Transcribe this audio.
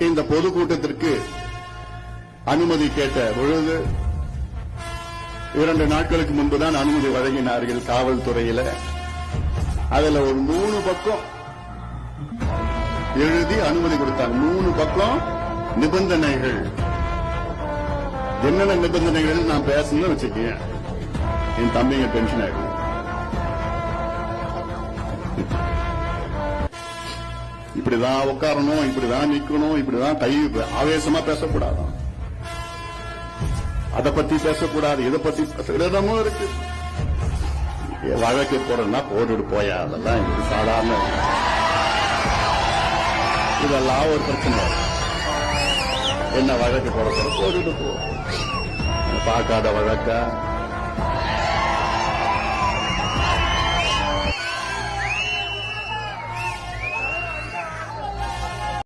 இந்த பொதுக்கூட்டத்திற்கு அனுமதி கேட்ட பொழுது இரண்டு நாட்களுக்கு முன்புதான் அனுமதி வழங்கினார்கள் காவல்துறையில. அதுல ஒரு மூணு பக்கம் எழுதி அனுமதி கொடுத்தாங்க. மூணு பக்கம் நிபந்தனைகள். என்னென்ன நிபந்தனைகள் நான் பேசணும்னு வச்சுக்கேன் என் தம்பிங்க டென்ஷன் ஆயிடும் இப்படிதான் உட்காரணும் இப்படிதான் நிக்கணும் இப்படிதான் கை ஆவேசமா பேசக்கூடாது. அதை பத்தி பேசக்கூடாது இதை பத்தி பேச இருக்கு. வழக்கு போறேன்னா போட்டுட்டு போயா அதெல்லாம் இது சாதாரண இதெல்லாம் ஒரு பிரச்சனை. என்ன வழக்கு போட போற போட்டுட்டு போ. பார்க்காத வழக்கா?